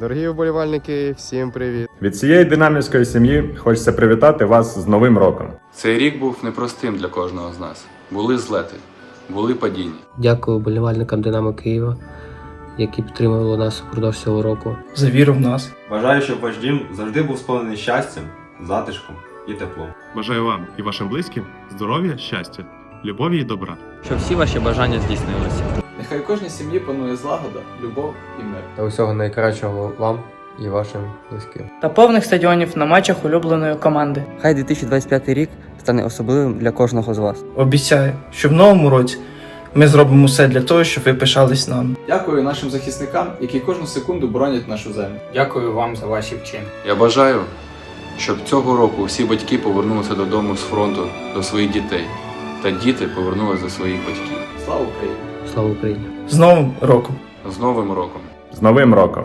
Дорогі вболівальники, всім привіт! Від цієї динамівської сім'ї хочеться привітати вас з Новим роком. Цей рік був непростим для кожного з нас. Були злети, були падіння. Дякую болівальникам Динамо Києва, які підтримували нас упродовж цього року. за віру в нас. Бажаю, щоб ваш дім завжди був сповнений щастям, затишком і теплом. Бажаю вам і вашим близьким здоров'я, щастя, любові і добра. Щоб всі ваші бажання здійснилися. Нехай у кожній сім'ї панує злагода, любов і мир. Та усього найкращого вам і вашим близьким. Та повних стадіонів на матчах улюбленої команди. Хай 2025 рік стане особливим для кожного з вас. Обіцяю, що в новому році ми зробимо все для того, щоб ви пишались нами. Дякую нашим захисникам, які кожну секунду боронять нашу землю. Дякую вам за ваші вчинки. Я бажаю, щоб цього року всі батьки повернулися додому з фронту до своїх дітей, та діти повернулися до своїх батьків. Слава Україні! Слава Україні! З Новим роком! З Новим роком! З Новим роком!